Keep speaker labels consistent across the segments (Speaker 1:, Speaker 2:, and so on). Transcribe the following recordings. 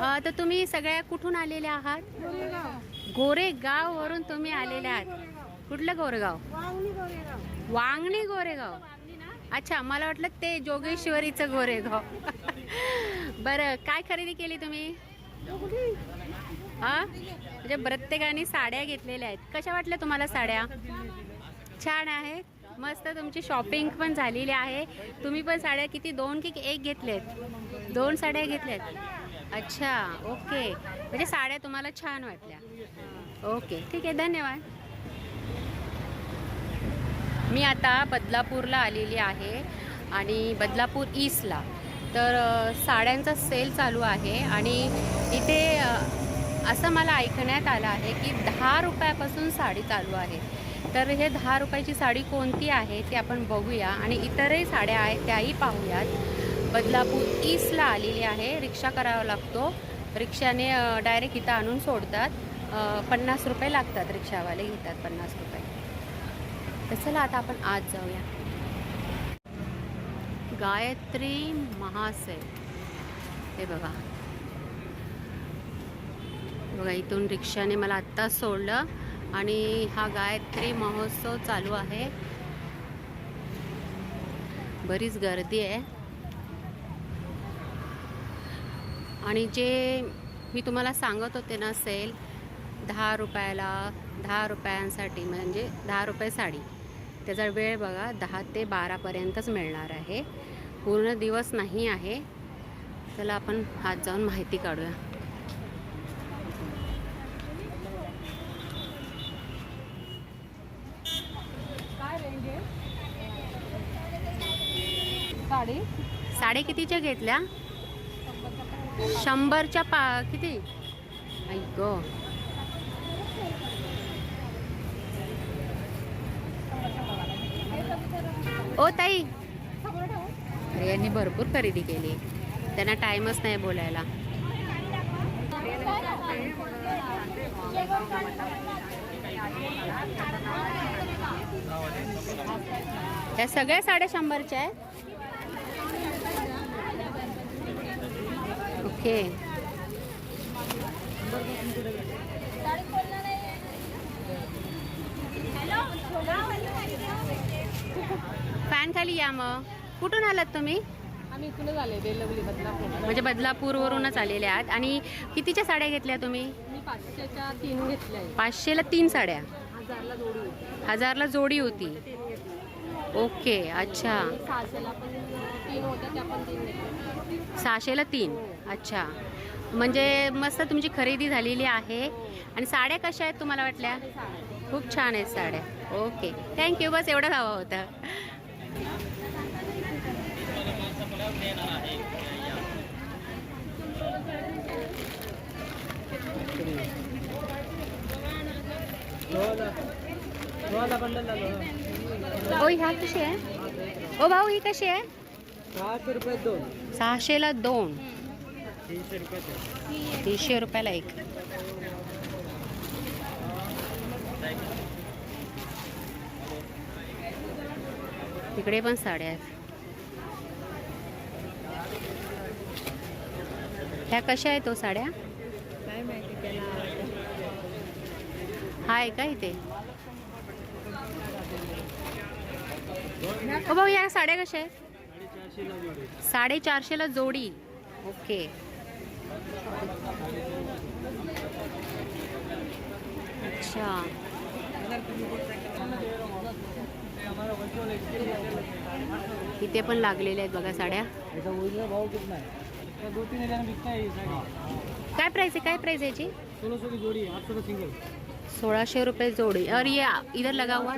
Speaker 1: तर तुम्ही सगळ्या कुठून आलेले आहात? गोरेगाव वरून तुम्ही आलेले आहात. कुठलं गोरेगाव? वांगणी गोरेगाव. अच्छा मला वाटलं ते जोगेश्वरीचं गोरेगाव. बरं काय खरेदी केली तुम्ही? हा म्हणजे प्रत्येकाने साड्या घेतलेल्या आहेत. कशा वाटल्या तुम्हाला साड्या? छान आहेत. मस्त तुमची शॉपिंग पण झालेली आहे. तुम्ही पण साड्या किती दोन की एक घेतलेत? दोन साड्या घेतल्यात. अच्छा ओके. म्हणजे साड्या तुम्हाला छान वाटल्या. ओके ठीक आहे धन्यवाद. मी आता बदलापूरला आलेली आहे आणि बदलापूर ईस्टला. तर साड्यांचा सेल चालू आहे आणि इथे असं मला ऐकण्यात आलं आहे की दहा रुपयापासून साडी चालू आहे. तर हे दहा रुपयाची साडी कोणती आहे ती आपण बघूया आणि इतरही साड्या आहेत त्याही पाहूयात. बदलापूर ईस्टला आलेली आहे. रिक्षा करावा लागतो. रिक्षाने डायरेक्ट इथं आणून सोडतात. पन्नास रुपये लागतात रिक्षावाले घेतात पन्नास रुपये. तर चला आता आपण आज जाऊया. गायत्री महासेल हे बघा. बघा इथून रिक्षाने मला आत्ताच सोडलं आणि हा गायत्री महोत्सव चालू आहे. बरीच गर्दी आहे. आणि जे मी तुम्हाला सांगत होते ना सेल दहा रुपयाला दहा रुपयांसाठी म्हणजे दहा रुपये साडी. त्याचा वेळ बघा दहा ते बारापर्यंतच मिळणार आहे. पूर्ण दिवस नाही आहे. चला आपण हात जाऊन माहिती काढूया.
Speaker 2: साडी?
Speaker 1: साडे कितीच्या घेतल्या? शंभरच्या पा किती? ऐक ओ ताई. अरे यांनी भरपूर खरेदी केली. त्यांना टाइमच नाही बोलायला. या सगळ्या साड्या शंभरच्या आहेत? ओके. फॅन खाली या मग. कुठून आलात तुम्ही?
Speaker 2: आम्ही आले बेलवली बदलापूर.
Speaker 1: म्हणजे बदलापूरवरूनच आलेले आहात. आणि कितीच्या साड्या घेतल्या तुम्ही?
Speaker 2: मी पाचशेच्या तीन घेतल्या
Speaker 1: पाचशेला तीन साड्या.
Speaker 2: हजारला जोडी होती.
Speaker 1: हजारला जोडी होती. ओके अच्छा.
Speaker 2: तीन होत्या त्या पण तीन घेतल्या.
Speaker 1: सहाशेला तीन. अच्छा. म्हणजे मस्त तुमची खरेदी झालेली आहे. आणि साड्या कशा आहेत तुम्हाला वाटल्या? खूप छान आहेत साड्या. ओके. थँक्यू बस एवढंच हवं होतं. ओ ह्या कशी आहे? ओ भाऊ ही कशी आहे? सहाशेला दोन.
Speaker 3: तीनशे रुपये
Speaker 1: तीनशे रुपयाला एक. तिकडे पण साड्या आहेत. ह्या कशा आहेत तो साड्या?
Speaker 2: काय माहिती त्याला
Speaker 1: हा आहे का इथे? ओ भाऊ या साड्या कशा आहेत? साडेचारशेला जोडी. ओके. अच्छा. इथे पण लागलेल्या आहेत बघा साड्या. काय प्राइस आहे? काय प्राइस आहे सोळाशे रुपये जोडी. अरे ये इधर लगा हुआ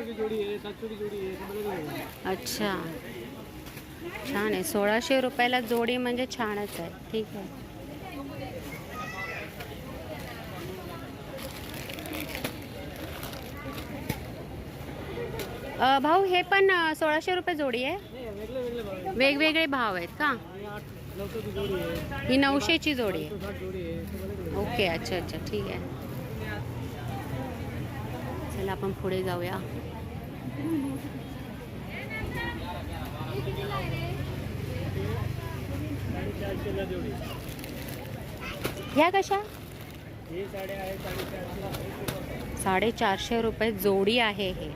Speaker 1: अच्छा. छान आहे. सोळाशे रुपयाला जोडी म्हणजे छानच आहे. ठीक आहे. भाऊ हे पण सोळाशे रुपये जोडी आहे? वेगवेगळे भाव आहेत का?
Speaker 3: ही
Speaker 1: नऊशेची जोडी आहे. ओके अच्छा अच्छा ठीक आहे. चला आपण पुढे जाऊया
Speaker 3: है साढ़े चार सौ का जोड़ी
Speaker 1: ह्या कशा?
Speaker 3: साडेचारशे
Speaker 1: रुपये जोडी आहे हे.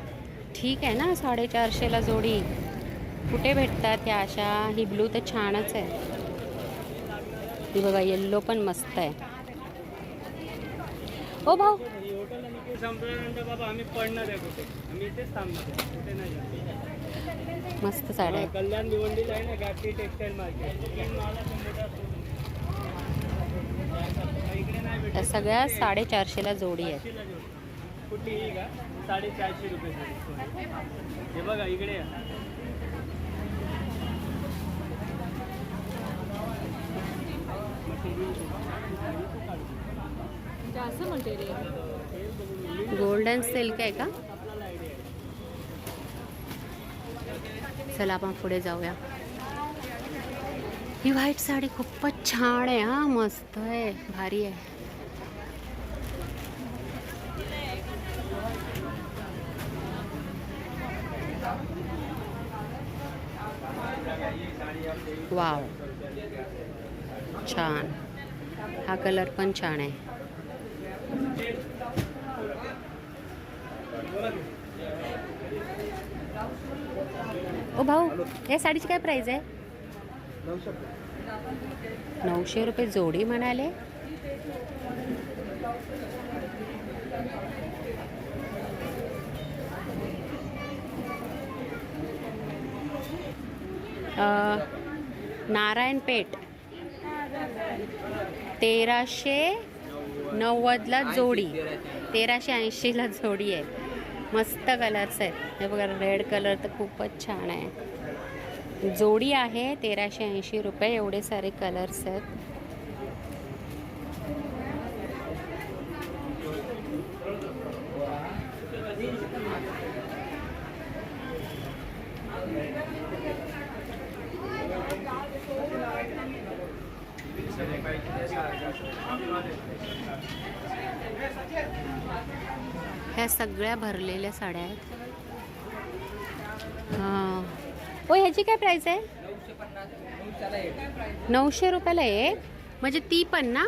Speaker 1: ठीक आहे ना साडेचारशेला जोडी. कुठे भेटतात या अशा? ही ब्लू तर छानच आहे. ही बघा येल्लो पण मस्त आहे. ओ भाऊ. मस्त साड्या आहेत.
Speaker 3: कल्याण भिवंडीला आहे ना घाटी टेक्सटाईल मार्केट.
Speaker 1: त्या सगळ्या साडेचारशेला जोडी आहेत.
Speaker 3: कुठली ही का? साडेचारशे रुपये जोडी. हे बघा इकडे
Speaker 1: गोल्डन सिल्क आहे का? चला आपण पुढे जाऊया. ही व्हाईट साडी खूपच छान आहे हा मस्त आहे भारी आहे. वाव. छान. हा कलर पण छान आहे. ओ भाऊ या साडीची काय प्राईज आहे? नऊशे रुपये जोडी म्हणाले. नारायण नारायणपेठ तेराशे नव्वदला जोडी. तेराशे ऐंशीला जोडी आहे. मस्त कलर्स आहेत. हे बघा रेड कलर तर खूपच छान आहे. जोडी आहे तेराशे ऐंशी रुपये एवढे सारे कलर्स आहेत. ह्या सगळ्या भरलेल्या साड्या आहेत. ओ ह्याची काय प्राइस आहे? नऊशे रुपयाला एक. म्हणजे ती पण ना?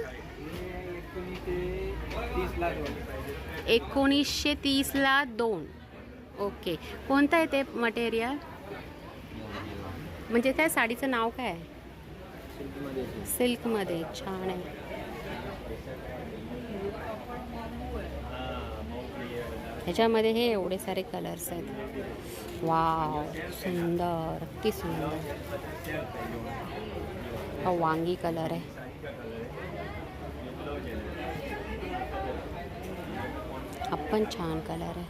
Speaker 1: एकोणीसशे तीसला दोन. ओके. कोणतं आहे ते मटेरियल म्हणजे त्या साडीचं नाव काय आहे? सिल्कमध्ये छान आहे. ह्याच्यामध्ये हे एवढे सारे कलर्स आहेत. वाव सुंदर किती सुंदर. हा वांगी कलर आहे. हा पण छान कलर आहे.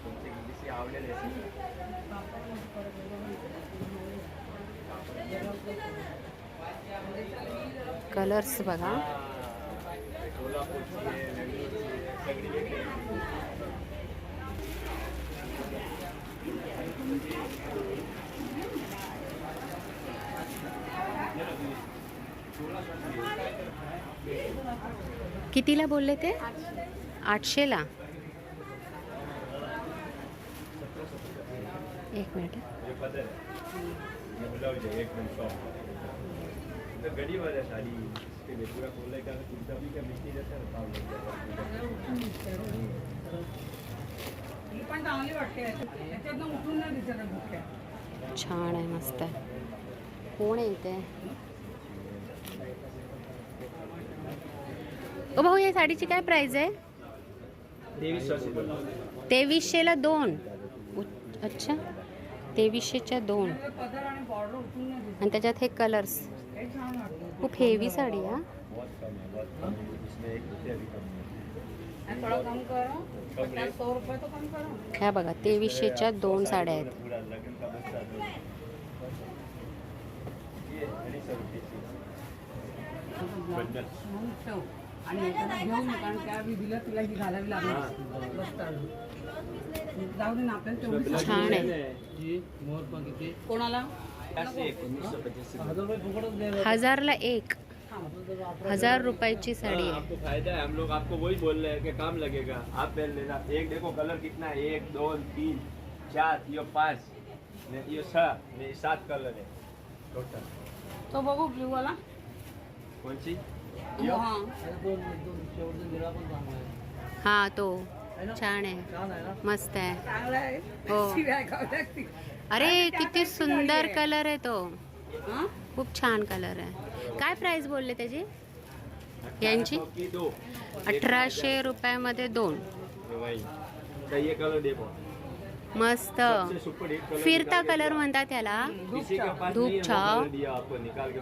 Speaker 1: कलर्स बघा. कितीला बोलले ते? आठशेला. एक मिनिट. छान आहे मस्त आहे. कोण आहे इथे? ओ भाऊ या साडीची काय प्राइस आहे? तेवीसशेला दोन. अच्छा. तेवीसशेच्या दोन.
Speaker 4: आणि
Speaker 1: त्याच्यात हे कलर्स
Speaker 4: हे
Speaker 1: खूप हेवी साडी हा
Speaker 5: बहुत कम है. बहुत कम है इसमें एक रुपया भी कम नहीं
Speaker 4: आणि थोडं कम करो पचास सौ रुपये तो कम करो
Speaker 1: ह्या बघा तेवीसशेच्या दोन साड्या आहेत.
Speaker 4: आणि कारण त्या विधीला तुला ही घालावी लागणार जाऊ दे ना आपल्याला
Speaker 1: छान आहे
Speaker 4: कोणाला?
Speaker 3: हज़ार
Speaker 1: हजारला एक. हज़ार रुपयाची साडी
Speaker 5: हाँ, आपको फ़ायदा है हम लोग आपको वही बोल रहे हैं कि काम लगेगा। आप पहन लेना। एक देखो कलर कितना है। एक दो तीन चार ये पाँच ने ये ये सात कलर है। टोटल
Speaker 4: तो बघू ब्ल्यू वाला।
Speaker 5: कौन सी
Speaker 4: हा।
Speaker 1: हा तो छान है। मस्त है।
Speaker 4: चांगला
Speaker 1: हो. अरे किती सुंदर कलर आहे तो? खूप छान कलर आहे काय प्राइस बोलले त्याची यांची अठराशे रुपयामध्ये दोन मस्त फिरता कलर। म्हणतात त्याला धूप
Speaker 5: नहीं
Speaker 1: छाव।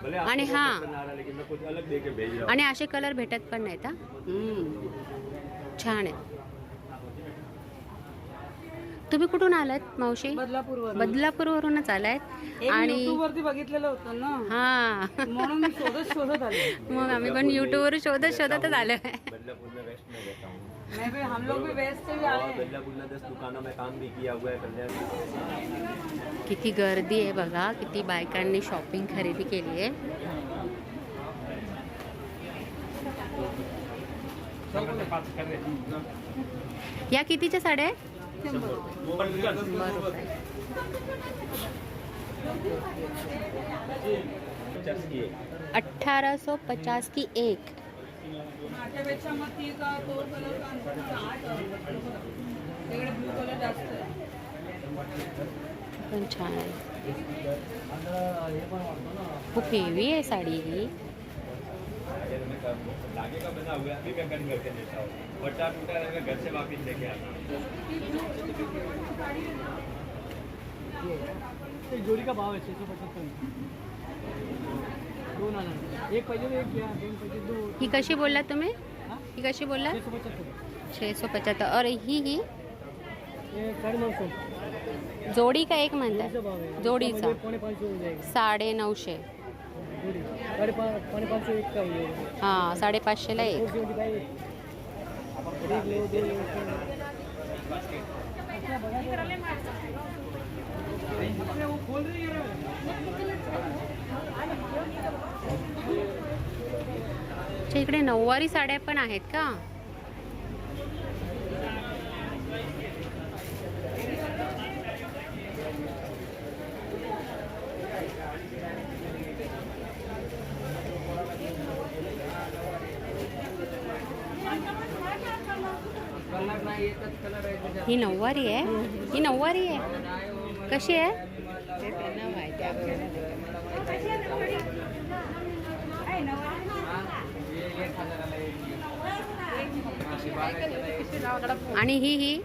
Speaker 5: भले
Speaker 1: आणि हाँ। आणि असे कलर भेटत पण नाहीत हा
Speaker 4: हम्म.
Speaker 1: छान आहे तुम्ही कुठून आलात मावशी?
Speaker 4: बदलापूरवर
Speaker 1: बदलापूरवरूनच आलात आणि
Speaker 4: वरती बघितलेलं होतं ना.
Speaker 1: हा.
Speaker 4: म्हणून मी शोधत शोधत आले.
Speaker 1: मग आम्ही पण युट्यूबवर शोधत शोधतच आलोय
Speaker 5: बदलापुर में वेस्ट में रहता हूँ
Speaker 4: मैं भी हम लोग भी वेस्ट से भी
Speaker 5: और
Speaker 4: आए हैं
Speaker 5: बदलापुर में दस दुकानों में काम भी किया हुआ है कल्याण में।
Speaker 1: किती गर्दी आहे बघा किती बायकांनी शॉपिंग खरेदी केली आहे. या कितीच्या साड्या आहे अठारह सौ पचास की एक। पण छान आहे साडी की।
Speaker 5: आगे तो मैं लागे का बना हुआ है अभी मैं कट करके देता हूँ। फटा टूटा रहेगा घर से वापिस लेके आता हूँ।
Speaker 3: जोड़ी का भाव है छः सौ पचहत्तर दोन हज़ार एक पाहिजे एक घ्या दोन पाहिजे दो।
Speaker 1: ही कशी बोललात तुम्ही?
Speaker 3: हा?
Speaker 1: ही कशी बोललात
Speaker 3: छः सौ पचहत्तर
Speaker 1: छे सौ पचाहत्तर और ही ही?
Speaker 3: ये साढ़े नौ
Speaker 1: जोडी का एक
Speaker 3: जोडीचा हो। जाएगा।
Speaker 1: साडे नऊशे
Speaker 3: हां
Speaker 1: साडेपाचशेला एक. इकडे नऊवारी साड्या पण आहेत का
Speaker 4: कलर नाही एकच कलर आहे त्याच्यात.
Speaker 1: ही नऊवारी आहे? ही नऊवारी आहे? कशी आहे? आणि ही ही?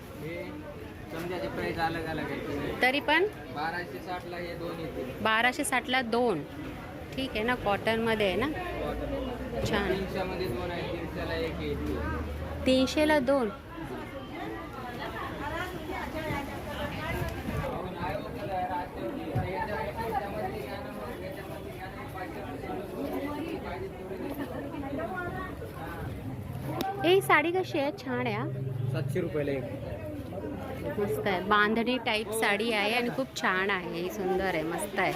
Speaker 1: तरी पण?
Speaker 4: बाराशे साठला हे दोन. येते
Speaker 1: बाराशे साठला दोन ठीक आहे ना कॉटनमध्ये आहे ना? छान.
Speaker 4: तीनशेमध्ये दोन
Speaker 1: तीनशेला दोन. साडी कशी आहे? छान आहे.
Speaker 4: सातशे रुपयाला एक.
Speaker 1: मस्त आहे. बांधणी टाईप साडी आहे आणि खूप छान आहे. ही सुंदर आहे. मस्त आहे.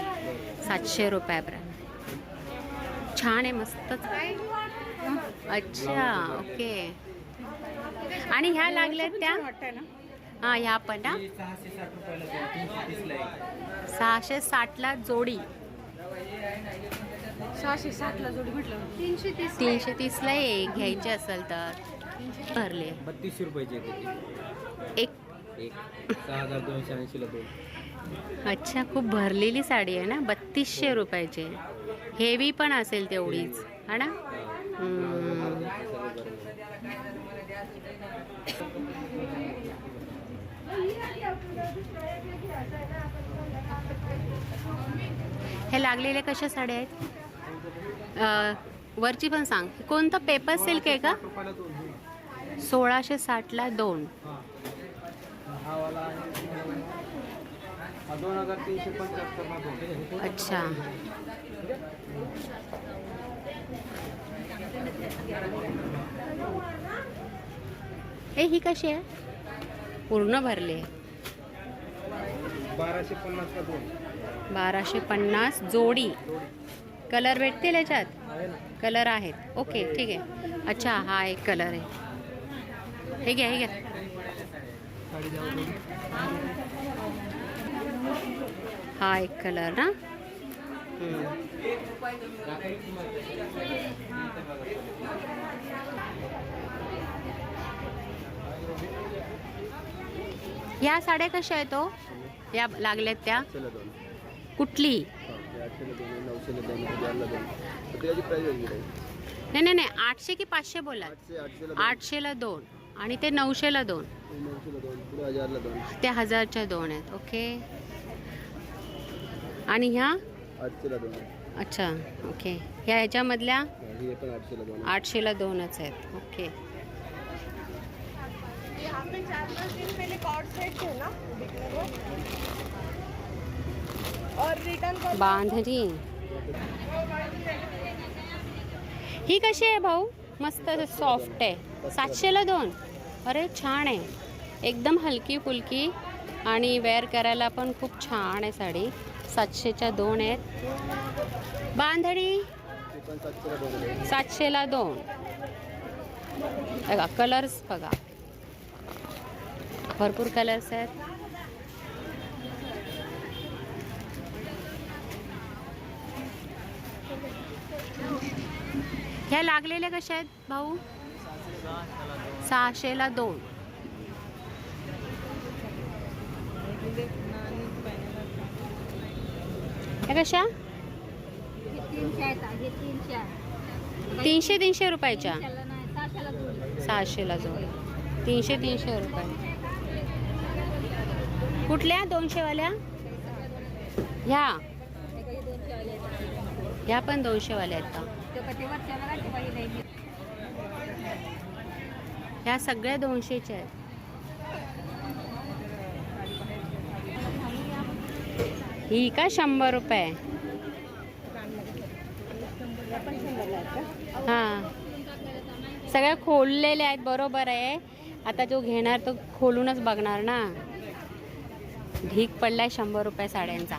Speaker 1: सातशे रुपयापर्यंत. छान आहे. मस्तच अच्छा. ओके. आणि ह्या लागल्यात त्या? हां ह्या पण ना
Speaker 4: सहाशे
Speaker 1: साठला जोडी.
Speaker 2: सहाशे साठला जोडी म्हटलं. तीनशे तीस
Speaker 1: तीनशे तीसला एक घ्यायची असेल तर. भरले.
Speaker 4: बत्तीसशे रुपयाची
Speaker 1: एक.
Speaker 4: एक. सहा हजार दोनशे ऐंशीला दोन.
Speaker 1: अच्छा खूप भरलेली साडी आहे ना? बत्तीसशे रुपयाची. हेवी पण असेल तेवढीच. है ना. हे. लागलेले कशा साड्या आहेत? वरची पण सांग. कोणतं पेपर सिल्क आहे का? सोळाशे साठला दोन. अच्छा. ए ही कशी आहे? पूर्ण भरले.
Speaker 4: बाराशे पन्नास
Speaker 1: बाराशे पन्नास जोडी. कलर भेटतील याच्यात? कलर आहेत. ओके ठीक आहे. अच्छा हा एक कलर आहे. हे घ्या हे घ्या. हा एक कलर ना. या साड्या कशा आहेत तो या लागल्यात त्या. कुठली? नाही नाही नाही. आठशे की पाचशे बोला
Speaker 5: आठशेला दोन.
Speaker 1: आणि ते नऊशेला दोन.
Speaker 5: ते नऊशेला दोन पुढे हजारला दोन
Speaker 1: त्या हजारच्या दोन आहेत ओके. आणि ह्या?
Speaker 5: आठशेला दोन आहे
Speaker 1: अच्छा ओके. ह्या ह्याच्यामधल्या?
Speaker 5: हा, पण आठशेला दोन आहे
Speaker 1: आठशेला दोनच आहेत ओके.
Speaker 2: यहाँ पे चार पाँच दिन पहले कॉर्ड सेट थे ना बिकने को और रिटर्न कर
Speaker 1: बांधणी. ही कशी आहे भाऊ? मस्त सॉफ्ट आहे. सातशेला दोन. अरे छान आहे. एकदम हलकी फुलकी आणि वेअर करायला पण खूप छान आहे साडी. सातशेच्या दोन आहेत. बांधणी
Speaker 5: सातशेला दोन.
Speaker 1: सातशेला दोन बघा कलर्स बघा. भरपूर कलर्स आहेत. ह्या लागलेल्या कशा आहेत भाऊ? सहाशेला दोन. कशा?
Speaker 2: तीनशे तीनशे
Speaker 1: रुपयाच्या.
Speaker 2: सहाशेला जोड
Speaker 1: तीनशे तीनशे रुपये. कुठल्या? दोनशेवाल्या? ह्या. ह्या पण दोनशेवाल्या आहेत का
Speaker 2: ते कटेवर त्याला काय बाई नाही
Speaker 1: ह्या सगळ्या दोनशेच्या आहेत. ही का शंभर रुपये? हां. सगळ्या खोललेल्या आहेत बरोबर आहे. आता जो घेणार तो खोलूनच बघणार ना. ढीक पडलाय शंभर रुपये साड्यांचा.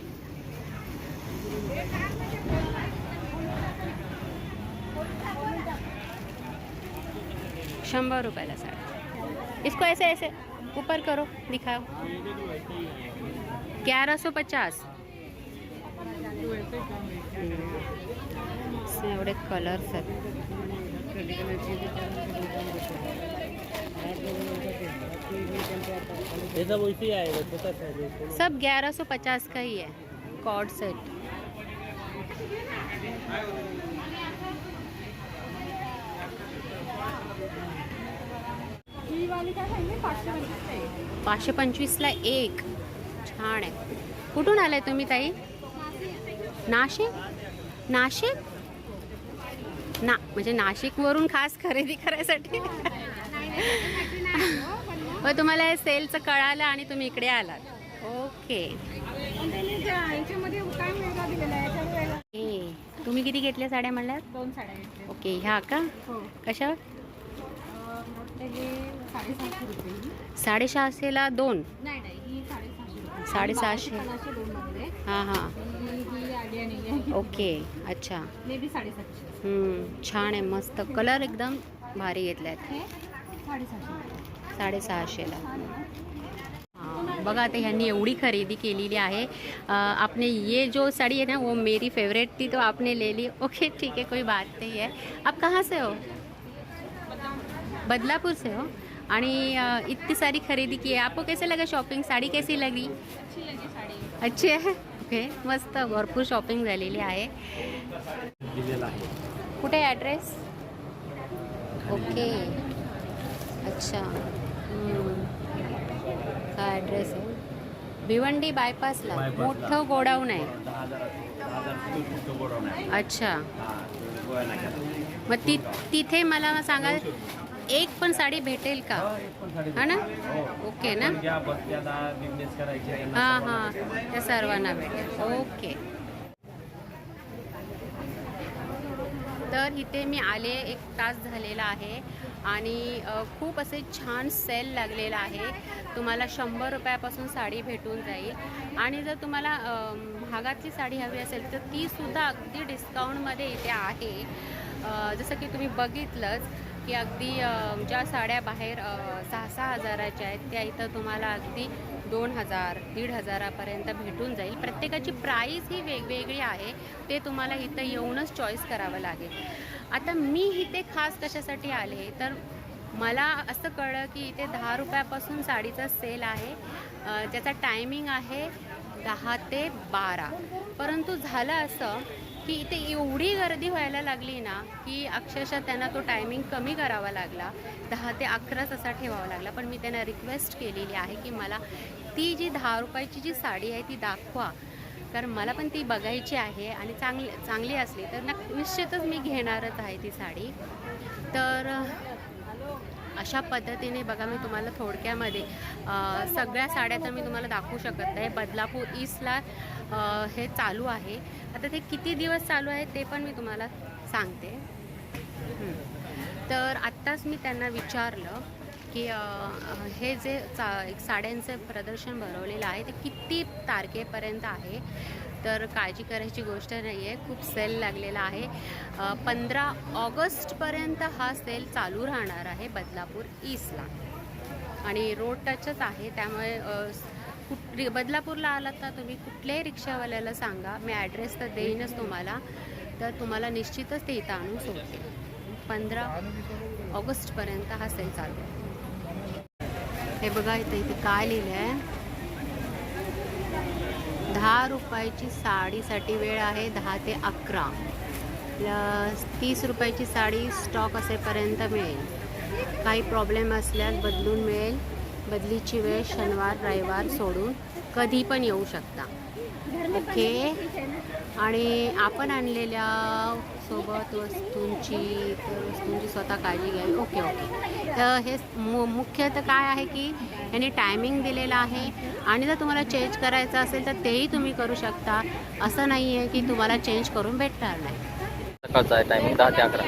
Speaker 1: शंबर रुपयाला साड़ी इसको ऐसे ऐसे ऊपर करो दिखाओ। ग्यारह सौ पचास। एवढे कलर्स आहेत
Speaker 3: ही।
Speaker 1: सब ग्यारह सौ पचास का ही है कॉर्ड सेट
Speaker 2: पाचशे पंचवीस
Speaker 1: पाचशे पंचवीसला एक. छान आहे. कुठून आलाय तुम्ही ताई? नाशिक? नाशिक? ना म्हणजे नाशिकवरून खास खरेदी करायसाठी. व तुम्हाला हे सेलचं कळालं आणि तुम्ही इकडे आलात. ओके. तुम्ही किती घेतल्या साड्या म्हणल्यात?
Speaker 2: दोन साड्या
Speaker 1: ओके ह्या का?
Speaker 2: हो.
Speaker 1: कशावर साडेसहाशेला दोन.
Speaker 2: ही साडेसहाशे.
Speaker 1: हाँ हाँ.
Speaker 2: ही ही
Speaker 1: ओके अच्छा. हम्म, छान आहे मस्त. कलर एकदम भारी घेतले आहेत
Speaker 2: हे
Speaker 1: साडेसहाशेला? हाँ, बघा आता ह्यांनी एवढी खरेदी केलेली आपने ये जो साड़ी है ना वो मेरी फेवरेट थी तो आपने ले ली. ओके ठीक है कोई बात नहीं है आप कहाँ से हो? बदलापुर से हो। आणि इतनी सारी खरेदी की है आपको कैसे लगा शॉपिंग साड़ी कैसी लगी?
Speaker 2: अच्छी लगी साडी।
Speaker 1: अच्छी आहे? ओके मस्त. भरपूर शॉपिंग झालेली आहे. कुठे ॲड्रेस ओके. अच्छा. हा ॲड्रेस आहे? भिवंडी बायपासला. मोठं गोडाऊन आहे. अच्छा.
Speaker 5: हा.
Speaker 1: मग ती तिथे मला सांगा एक पण साडी भेटेल का?
Speaker 5: हो,
Speaker 1: हा ना?
Speaker 5: हो.
Speaker 1: ओके ना? हां हां. त्या सर्वांना भेटेल. ओके. तर इथे मी आले एक तास झालेला आहे आणि खूप असे छान सेल लागलेला आहे. तुम्हाला शंभर रुपयापासून साडी भेटून जाईल. आणि जर तुम्हाला महागातली साडी हवी असेल तर तीसुद्धा अगदी डिस्काउंटमध्ये इथे आहे. जसं की तुम्ही बघितलंच की अगदी ज्या साड्या बाहेर सहा सहा हजाराच्या आहेत त्या इथं तुम्हाला अगदी दोन हजार दीड हजारापर्यंत भेटून जाईल. प्रत्येकाची प्राईस ही वेगवेगळी आहे ते तुम्हाला इथं येऊनच चॉईस करावं लागेल. आता मी इथे खास कशासाठी आले तर मला असं कळलं की इथे दहा रुपयापासून साडीचा सेल आहे. त्याचा टायमिंग आहे दहा ते बारा. परंतु झालं असं की इथे एवढी गर्दी व्हायला लागली ना की अक्षरशः त्यांना तो टायमिंग कमी करावा लागला. दहा ते अकराच असा ठेवावा लागला. पण मी त्यांना रिक्वेस्ट केलेली आहे की मला ती जी दहा रुपयाची जी साडी आहे ती दाखवा. कारण मला पण ती बघायची आहे आणि चांगली चांगली असली तर नक् निश्चितच मी घेणारच आहे ती साडी. तर अशा पद्धतीने बघा मी तुम्हाला थोडक्यामध्ये सगळ्या साड्या तर मी तुम्हाला दाखवू शकत नाही. बदलापूर ईस्टला हे चालू आहे. आता ते किती दिवस चालू आहे ते पण मी तुम्हाला सांगते. तर आत्ताच मी त्यांना विचारलं की हे जे चा एक साड्यांचं प्रदर्शन भरवलेलं आहे ते किती तारखेपर्यंत आहे? तर काळजी करायची गोष्ट नाही आहे खूप सेल लागलेला आहे. पंधरा ऑगस्टपर्यंत हा सेल चालू राहणार आहे बदलापूर ईस्टला. आणि रोड टचच आहे त्यामुळे कुठ बदलापूरला आलात तर तुम्ही कुठल्याही रिक्षावाल्याला सांगा. मी ॲड्रेस तर देईनच तुम्हाला. तर तुम्हाला निश्चितच ते इथं आणून सोडते पंधरा ऑगस्टपर्यंत हा सेल चालू आहे. हे बघा इथं इथे काय लिहिलं आहे दहा रुपयाची साडीसाठी वेळ आहे दहा ते अकरा. प्लस तीस रुपयाची साडी स्टॉक असेपर्यंत मिळेल. काही प्रॉब्लेम असल्यास बदलून मिळेल. बदलीची वेळ शनिवार रविवार सोडून कधी पण येऊ शकता. ओके? आणि आपण आणलेल्या सोबत वस्तूंची वस्तूंची स्वतः काळजी घ्यावी ओके ओके. तर हे मु मुख्य तर काय आहे की यांनी टायमिंग दिलेला आहे आणि जर तुम्हाला चेंज करायचं असेल तर तेही तुम्ही करू शकता. असं नाही आहे की तुम्हाला चेंज करून भेटणार नाही.
Speaker 6: सकाळचा आहे टायमिंग दहा ते अकरा.